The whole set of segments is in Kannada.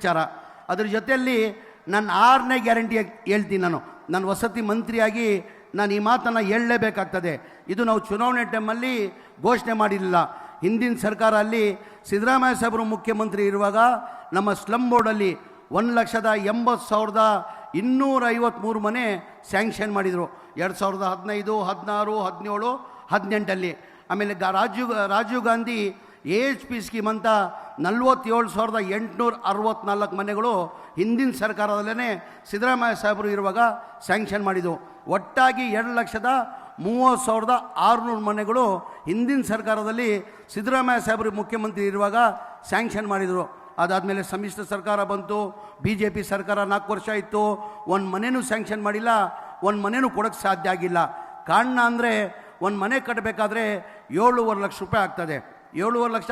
ವಿಚಾರ. ಅದ್ರ ಜೊತೆಯಲ್ಲಿ ನನ್ನ ಆರನೇ ಗ್ಯಾರಂಟಿ ಹೇಳ್ತೀನಿ ನಾನು. ನಾನು ವಸತಿ ಮಂತ್ರಿಯಾಗಿ ನಾನು ಈ ಮಾತನ್ನು ಹೇಳಲೇಬೇಕಾಗ್ತದೆ. ಇದು ನಾವು ಚುನಾವಣೆ ಟೈಮಲ್ಲಿ ಘೋಷಣೆ ಮಾಡಿರಲಿಲ್ಲ. ಹಿಂದಿನ ಸರ್ಕಾರ ಅಲ್ಲಿ ಸಿದ್ದರಾಮಯ್ಯ ಸಾಹೇಬರು ಮುಖ್ಯಮಂತ್ರಿ ಇರುವಾಗ ನಮ್ಮ ಸ್ಲಮ್ ಬೋರ್ಡಲ್ಲಿ ಒಂದು ಲಕ್ಷದ ಎಂಬತ್ತು ಸಾವಿರದ ಇನ್ನೂರ ಐವತ್ತ್ಮೂರು ಮನೆ ಸ್ಯಾಂಕ್ಷನ್ ಮಾಡಿದರು. ಎರಡು ಸಾವಿರದ ಹದಿನೈದು, ಹದಿನಾರು, ಹದಿನೇಳು, ಹದಿನೆಂಟಲ್ಲಿ. ಆಮೇಲೆ ಗ Rajiv Rajiv Gandhi A H P scheme ಅಂತ ನಲ್ವತ್ತೇಳು ಸಾವಿರದ ಎಂಟುನೂರ ಅರವತ್ನಾಲ್ಕು ಮನೆಗಳು ಹಿಂದಿನ ಸರ್ಕಾರದಲ್ಲೇ ಸಿದ್ದರಾಮಯ್ಯ ಸಾಹೇಬರು ಇರುವಾಗ ಸ್ಯಾಂಕ್ಷನ್ ಮಾಡಿದ್ದು. ಒಟ್ಟಾಗಿ ಎರಡು ಲಕ್ಷದ ಮೂವತ್ತು ಸಾವಿರದ ಆರುನೂರು ಮನೆಗಳು ಹಿಂದಿನ ಸರ್ಕಾರದಲ್ಲಿ ಸಿದ್ದರಾಮಯ್ಯ ಸಾಹೇಬರು ಮುಖ್ಯಮಂತ್ರಿ ಇರುವಾಗ ಸ್ಯಾಂಕ್ಷನ್ ಮಾಡಿದರು. ಅದಾದಮೇಲೆ ಸಮ್ಮಿಶ್ರ ಸರ್ಕಾರ ಬಂತು ಬಿ ಜೆ ಪಿ ಸರ್ಕಾರ ನಾಲ್ಕು ವರ್ಷ ಇತ್ತು ಒಂದು ಮನೆಯೂ ಸ್ಯಾಂಕ್ಷನ್ ಮಾಡಿಲ್ಲ, ಒಂದು ಮನೆಯೂ ಕೊಡೋಕ್ಕೆ ಸಾಧ್ಯ ಆಗಿಲ್ಲ. ಕಾರಣ ಅಂದರೆ ಒಂದು ಮನೆ ಕಟ್ಟಬೇಕಾದ್ರೆ ಏಳುವರೆ ಲಕ್ಷ ರೂಪಾಯಿ ಆಗ್ತದೆ. ಏಳುವರೆ ಲಕ್ಷ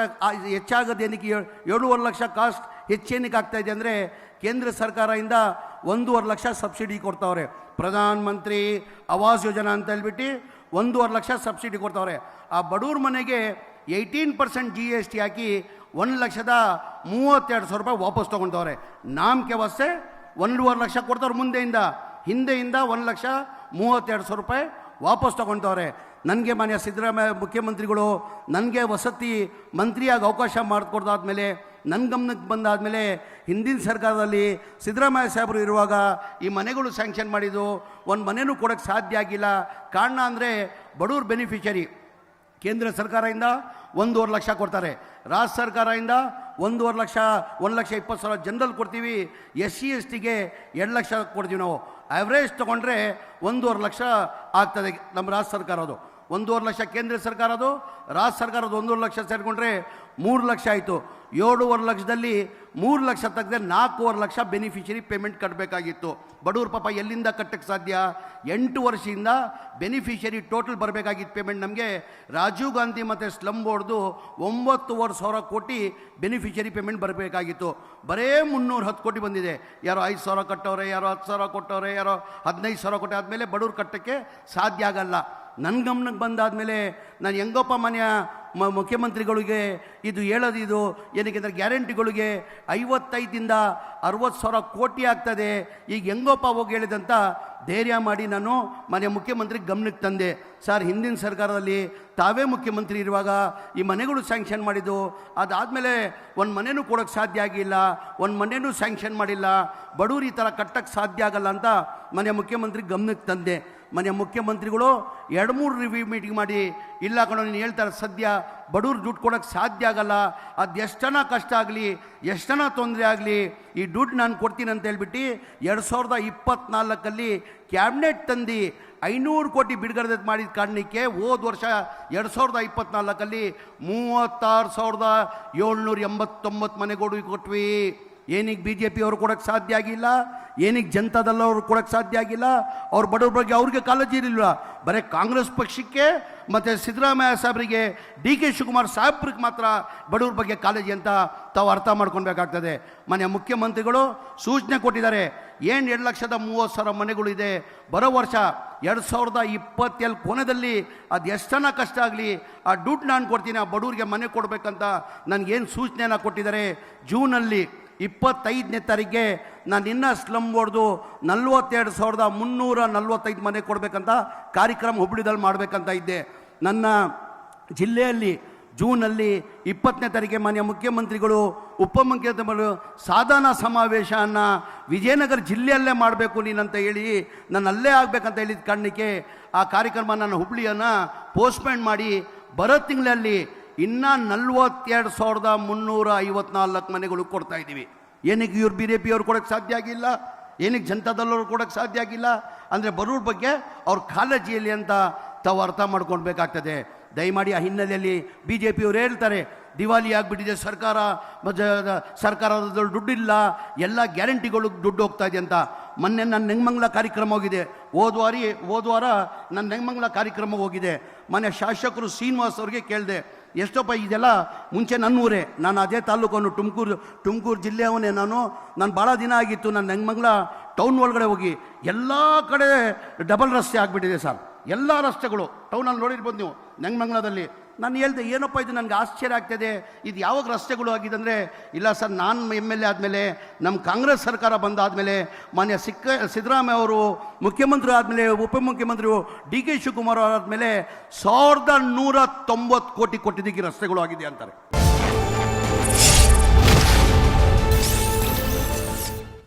ಇದು ಏನಕ್ಕೆ ಏಳುವರೆ ಲಕ್ಷ ಕಾಸ್ಟ್ ಹೆಚ್ಚೇನಕ್ಕೆ ಆಗ್ತಾ ಇದೆ ಅಂದರೆ ಕೇಂದ್ರ ಸರ್ಕಾರದಿಂದ ಒಂದೂವರೆ ಲಕ್ಷ ಸಬ್ಸಿಡಿ ಕೊಡ್ತಾವ್ರೆ. ಪ್ರಧಾನ ಮಂತ್ರಿ ಆವಾಸ್ ಯೋಜನಾ ಅಂತ ಹೇಳ್ಬಿಟ್ಟು ಒಂದೂವರೆ ಲಕ್ಷ ಸಬ್ಸಿಡಿ ಕೊಡ್ತಾವ್ರೆ. ಆ ಬಡವ್ರ ಮನೆಗೆ eighteen percent G S T ಹಾಕಿ ಒಂದು ಲಕ್ಷದ ಮೂವತ್ತೆರಡು ಸಾವಿರ ರೂಪಾಯಿ ವಾಪಸ್ ತೊಗೊಳ್ತವ್ರೆ ನಾಮಕೆ ವಾಸ್ತೆ ಒಂದೂವರೆ ಲಕ್ಷ ಕೊಡ್ತಾವ್ರೆ ಮುಂದೆಯಿಂದ. ಹಿಂದೆಯಿಂದ ಒಂದು ಲಕ್ಷ ಮೂವತ್ತೆರಡು ಸಾವಿರ ರೂಪಾಯಿ ವಾಪಸ್ ತೊಗೊಳ್ತವ್ರೆ ನನಗೆ ಮಾನ್ಯ ಸಿದ್ದರಾಮಯ್ಯ ಮುಖ್ಯಮಂತ್ರಿಗಳು ನನಗೆ ವಸತಿ ಮಂತ್ರಿಯಾಗಿ ಅವಕಾಶ ಮಾಡಿಕೊಡ್ದಾದ್ಮೇಲೆ ನನ್ನ ಗಮನಕ್ಕೆ ಬಂದಾದಮೇಲೆ ಹಿಂದಿನ ಸರ್ಕಾರದಲ್ಲಿ ಸಿದ್ದರಾಮಯ್ಯ ಸಾಹೇಬರು ಇರುವಾಗ ಈ ಮನೆಗಳು ಸ್ಯಾಂಕ್ಷನ್ ಮಾಡಿದ್ದು, ಒಂದು ಮನೆಯೂ ಕೊಡೋಕ್ಕೆ ಸಾಧ್ಯ ಆಗಿಲ್ಲ. ಕಾರಣ ಅಂದರೆ ಬಡವ್ರ ಬೆನಿಫಿಷರಿ ಕೇಂದ್ರ ಸರ್ಕಾರದಿಂದ ಒಂದೂವರೆ ಲಕ್ಷ ಕೊಡ್ತಾರೆ. ರಾಜ್ಯ ಸರ್ಕಾರದಿಂದ ಒಂದೂವರೆ ಲಕ್ಷ, ಒಂದು ಲಕ್ಷ ಇಪ್ಪತ್ತು ಸಾವಿರ ಜನರಲ್ ಕೊಡ್ತೀವಿ. ಎಸ್ ಸಿ, ಎಸ್ ಟಿಗೆ ಎರಡು ಲಕ್ಷ ಕೊಡ್ತೀವಿ ನಾವು. ಆ್ಯಾವ್ರೇಜ್ ತೊಗೊಂಡ್ರೆ ಒಂದೂವರೆ ಲಕ್ಷ ಆಗ್ತದೆ ನಮ್ಮ ರಾಜ್ಯ ಸರ್ಕಾರದು ಒಂದೂವರೆ ಲಕ್ಷ ಕೇಂದ್ರ ಸರ್ಕಾರದು ರಾಜ್ಯ ಸರ್ಕಾರದ ಒಂದೂವರೆ ಲಕ್ಷ ಸೇರಿಕೊಂಡ್ರೆ ಮೂರು ಲಕ್ಷ ಆಯಿತು. ಏಳೂವರೆ ಲಕ್ಷದಲ್ಲಿ ಮೂರು ಲಕ್ಷ ತೆಗೆದ್ರೆ ನಾಲ್ಕೂವರೆ ಲಕ್ಷ ಬೆನಿಫಿಷರಿ ಪೇಮೆಂಟ್ ಕಟ್ಟಬೇಕಾಗಿತ್ತು ಬಡವ್ರ ಪಾಪ ಎಲ್ಲಿಂದ ಕಟ್ಟಕ್ಕೆ ಸಾಧ್ಯ? ಎಂಟು ವರ್ಷದಿಂದ ಬೆನಿಫಿಷರಿ ಟೋಟಲ್ ಬರಬೇಕಾಗಿತ್ತು ಪೇಮೆಂಟ್ ನಮಗೆ. ರಾಜೀವ್ ಗಾಂಧಿ ಮತ್ತು ಸ್ಲಮ್ ಬೋರ್ಡ್ದು ಒಂಬತ್ತುವರೆ ಸಾವಿರ ಕೋಟಿ ಬೆನಿಫಿಷರಿ ಪೇಮೆಂಟ್ ಬರಬೇಕಾಗಿತ್ತು. ಬರೇ ಮುನ್ನೂರು ಹತ್ತು ಕೋಟಿ ಬಂದಿದೆ. ಯಾರೋ ಐದು ಸಾವಿರ ಕಟ್ಟವ್ರೆ, ಯಾರೋ ಹತ್ತು ಸಾವಿರ ಕೊಟ್ಟವ್ರೆ, ಯಾರೋ ಹದಿನೈದು ಸಾವಿರ ಕೊಟ್ಟೆ ಆದಮೇಲೆ ಬಡವ್ರು ಕಟ್ಟೋಕ್ಕೆ ಸಾಧ್ಯ ಆಗಲ್ಲ. ನನ್ನ ಗಮನಕ್ಕೆ ಬಂದಾದಮೇಲೆ ನಾನು ಹೆಂಗಪ್ಪ ಮನೆಯ, ಮ, ಮುಖ್ಯಮಂತ್ರಿಗಳಿಗೆ ಇದು ಹೇಳೋದು ಇದು ಏನಕ್ಕೆಂದರೆ ಗ್ಯಾರಂಟಿಗಳಿಗೆ ಐವತ್ತೈದಿಂದ ಅರವತ್ತು ಸಾವಿರ ಕೋಟಿ ಆಗ್ತದೆ. ಈಗ ಹೆಂಗಪ್ಪ ಹೋಗಿ ಹೇಳಿದಂತ ಧೈರ್ಯ ಮಾಡಿ ನಾನು ಮನೆ ಮುಖ್ಯಮಂತ್ರಿ ಗಮನಕ್ಕೆ ತಂದೆ. ಸರ್, ಹಿಂದಿನ ಸರ್ಕಾರದಲ್ಲಿ ತಾವೇ ಮುಖ್ಯಮಂತ್ರಿ ಇರುವಾಗ ಈ ಮನೆಗಳು ಸ್ಯಾಂಕ್ಷನ್ ಮಾಡಿದ್ದು. ಅದಾದಮೇಲೆ ಒಂದು ಮನೆಯೂ ಕೊಡೋಕ್ಕೆ ಸಾಧ್ಯ ಆಗಿಲ್ಲ, ಒಂದು ಮನೆಯೂ ಸ್ಯಾಂಕ್ಷನ್ ಮಾಡಿಲ್ಲ. ಬಡವ್ರು ಈ ಥರ ಕಟ್ಟಕ್ಕೆ ಸಾಧ್ಯ ಆಗಲ್ಲ ಅಂತ ಮನೆ ಮುಖ್ಯಮಂತ್ರಿ ಗಮನಕ್ಕೆ ತಂದೆ. ಮನೆ ಮುಖ್ಯಮಂತ್ರಿಗಳು, ಎರಡು ಮೂರು ರಿವ್ಯೂ ಮೀಟಿಂಗ್ ಮಾಡಿ, ಇಲ್ಲ ಕಣೋ, ನೀನು ಹೇಳ್ತಾರೆ ಸದ್ಯ, ಬಡವ್ರು ದುಡ್ಡು ಕೊಡೋಕ್ಕೆ ಸಾಧ್ಯ ಆಗಲ್ಲ, ಅದು ಎಷ್ಟನ ಕಷ್ಟ ಆಗಲಿ ಎಷ್ಟನ ತೊಂದರೆ ಆಗಲಿ, ಈ ದುಡ್ಡು ನಾನು ಕೊಡ್ತೀನಿ ಅಂತ ಹೇಳ್ಬಿಟ್ಟು ಎರಡು ಸಾವಿರದ ಇಪ್ಪತ್ತ್ನಾಲ್ಕಲ್ಲಿ ಕ್ಯಾಬಿನೆಟ್ ತಂದು ಐನೂರು ಕೋಟಿ ಬಿಡುಗಡೆ ಮಾಡಿದ ಕಾರಣಕ್ಕೆ ಹೋದ ವರ್ಷ ಎರಡು ಸಾವಿರದ ಇಪ್ಪತ್ತ್ನಾಲ್ಕಲ್ಲಿ ಮೂವತ್ತಾರು ಸಾವಿರದ ಏಳ್ನೂರ ಎಂಬತ್ತೊಂಬತ್ತು ಮನೆಗಳು ಕೊಟ್ವಿ. ಏನಕ್ಕೆ ಬಿ ಜೆ ಪಿಯವರು ಕೊಡೋಕ್ಕೆ ಸಾಧ್ಯ ಆಗಿಲ್ಲ ಏನಕ್ಕೆ ಜನತಾದಲ್ಲವರು ಕೊಡೋಕ್ಕೆ ಸಾಧ್ಯ ಆಗಿಲ್ಲ, ಅವ್ರ ಬಡವ್ರ ಬಗ್ಗೆ ಅವ್ರಿಗೆ ಕಾಳಜಿ ಇರಲಿಲ್ಲ. ಬರೀ ಕಾಂಗ್ರೆಸ್ ಪಕ್ಷಕ್ಕೆ ಮತ್ತು ಸಿದ್ದರಾಮಯ್ಯ ಸಾಹೇಬರಿಗೆ ಡಿ ಕೆ ಶಿವಕುಮಾರ್ ಸಾಹೇಬ್ರಿಗೆ ಮಾತ್ರ ಬಡವ್ರ ಬಗ್ಗೆ ಕಾಳಜಿ ಅಂತ ತಾವು ಅರ್ಥ ಮಾಡ್ಕೊಳ್ಬೇಕಾಗ್ತದೆ. ಮನೆ ಮುಖ್ಯಮಂತ್ರಿಗಳು ಸೂಚನೆ ಕೊಟ್ಟಿದ್ದಾರೆ, ಏನು ಎರಡು ಲಕ್ಷದ ಮೂವತ್ತು ಸಾವಿರ ಮನೆಗಳು ಇದೆ, ಬರೋ ವರ್ಷ ಎರಡು ಸಾವಿರದ ಇಪ್ಪತ್ತೇಳು ಕೊನೆಯಲ್ಲಿ ಅದು ಕಷ್ಟ ಆಗಲಿ, ಆ ದುಡ್ಡು ನಾನು ಕೊಡ್ತೀನಿ, ಆ ಬಡವ್ರಿಗೆ ಮನೆ ಕೊಡಬೇಕಂತ ನನಗೇನು ಸೂಚನೆಯನ್ನು ಕೊಟ್ಟಿದ್ದಾರೆ? ಜೂನಲ್ಲಿ ಇಪ್ಪತ್ತೈದನೇ ತಾರೀಕಿಗೆ ನಾನು ಇನ್ನೂ ಸ್ಲಮ್ ಹೊಡೆದು ನಲ್ವತ್ತೆರಡು ಸಾವಿರದ ಮುನ್ನೂರ ನಲ್ವತ್ತೈದು ಮನೆ ಕೊಡಬೇಕಂತ ಕಾರ್ಯಕ್ರಮ ಹುಬ್ಳಿದಲ್ಲಿ ಮಾಡಬೇಕಂತ ಇದ್ದೆ. ನನ್ನ ಜಿಲ್ಲೆಯಲ್ಲಿ ಜೂನಲ್ಲಿ ಇಪ್ಪತ್ತನೇ ತಾರೀಕಿಗೆ ಮಾನ್ಯ ಮುಖ್ಯಮಂತ್ರಿಗಳು ಉಪಮುಖ್ಯಮಂತ್ರಿಗಳು ಸಾಧನಾ ಸಮಾವೇಶನ ವಿಜಯನಗರ ಜಿಲ್ಲೆಯಲ್ಲೇ ಮಾಡಬೇಕು ನೀನಂತ ಹೇಳಿ ನಾನು ಅಲ್ಲೇ ಆಗಬೇಕಂತ ಹೇಳಿದ ಕಾರಣಕ್ಕೆ ಆ ಕಾರ್ಯಕ್ರಮ ನಾನು ಹುಬ್ಳಿಯನ್ನು ಪೋಸ್ಟ್ಪೋನ್ ಮಾಡಿ ಬರೋ ತಿಂಗಳಲ್ಲಿ ಇನ್ನೂ ನಲ್ವತ್ತೆರಡು ಸಾವಿರದ ಮುನ್ನೂರ ಐವತ್ನಾಲ್ಕು ಮನೆಗಳು ಕೊಡ್ತಾ ಇದ್ದೀವಿ. ಏನಕ್ಕೆ ಇವ್ರು ಬಿ ಜೆ ಪಿಯವ್ರು ಕೊಡೋಕ್ಕೆ ಸಾಧ್ಯ ಆಗಿಲ್ಲ? ಏನಕ್ಕೆ ಜನತಾದಲ್ಲವ್ರು ಕೊಡೋಕ್ಕೆ ಸಾಧ್ಯ ಆಗಿಲ್ಲ? ಅಂದರೆ ಬರೋರ ಬಗ್ಗೆ ಅವ್ರ ಕಾಳಜಿಯಲ್ಲಿ ಅಂತ ತಾವು ಅರ್ಥ ಮಾಡ್ಕೊಳ್ಬೇಕಾಗ್ತದೆ. ದಯಮಾಡಿ ಆ ಹಿನ್ನೆಲೆಯಲ್ಲಿ ಬಿ ಜೆ ಪಿಯವರು ಹೇಳ್ತಾರೆ ದಿವಾಲಿ ಆಗಿಬಿಟ್ಟಿದೆ ಸರ್ಕಾರ ಸರ್ಕಾರದ ದುಡ್ಡಿಲ್ಲ. ಎಲ್ಲ ಗ್ಯಾರಂಟಿಗಳು ದುಡ್ಡು ಹೋಗ್ತಾ ಇದೆ ಅಂತ. ಮೊನ್ನೆ ನನ್ನ ನೆಂಗಮಂಗ್ಲ ಕಾರ್ಯಕ್ರಮ ಹೋಗಿದೆ. ಹೋದ್ವಾರಿ ಹೋದ್ವಾರ ನನ್ನ ನೆಂಗಮಂಗ್ಲ ಕಾರ್ಯಕ್ರಮ ಹೋಗಿದೆ. ಮನೆ ಶಾಸಕರು ಶ್ರೀನಿವಾಸ್ ಅವ್ರಿಗೆ ಕೇಳಿದೆ, ಎಷ್ಟೋಪ್ಪ, ಇದೆಲ್ಲ ಮುಂಚೆ ನನ್ನ ಊರೇ ನಾನು ಅದೇ ತಾಲೂಕವನು ತುಮಕೂರು ತುಮಕೂರು ಜಿಲ್ಲೆಯವನೇ ನಾನು. ನಾನು ಭಾಳ ದಿನ ಆಗಿತ್ತು ನನ್ನ ನೆಂಗಮಂಗ್ಲ ಟೌನ್ ಒಳಗಡೆ ಹೋಗಿ. ಎಲ್ಲ ಕಡೆ ಡಬಲ್ ರಸ್ತೆ ಆಗಿಬಿಟ್ಟಿದೆ ಸರ್. ಎಲ್ಲ ರಸ್ತೆಗಳು. ಟೌನಲ್ಲಿ ನೋಡಿರ್ಬೋದು ನೀವು, ನೆಂಗಮಂಗ್ಲದಲ್ಲಿ. ನಾನು ಹೇಳ್ದೆ, ಏನಪ್ಪ ಇದು ನನಗೆ ಆಶ್ಚರ್ಯ ಆಗ್ತದೆ? ಇದು ಯಾವಾಗ ರಸ್ತೆಗಳು ಆಗಿದೆ ಅಂದರೆ, ಇಲ್ಲ ಸರ್, ನಾನು ಎಂ ಎಲ್ ಎ ಆದಮೇಲೆ ನಮ್ಮ ಕಾಂಗ್ರೆಸ್ ಸರ್ಕಾರ ಬಂದಾದಮೇಲೆ, ಮಾನ್ಯ ಸಿಕ್ಕ, ಸಿದ್ದರಾಮಯ್ಯ ಅವರು ಮುಖ್ಯಮಂತ್ರಿ ಆದಮೇಲೆ, ಉಪಮುಖ್ಯಮಂತ್ರಿ ಡಿ ಕೆ ಶಿವಕುಮಾರ್ ಆದಮೇಲೆ, ಸಾವಿರದ ನೂರ ತೊಂಬತ್ತು ಕೋಟಿ ಕೊಟ್ಟಿದ್ದಕ್ಕೆ ರಸ್ತೆಗಳು ಆಗಿದೆ ಅಂತಾರೆ.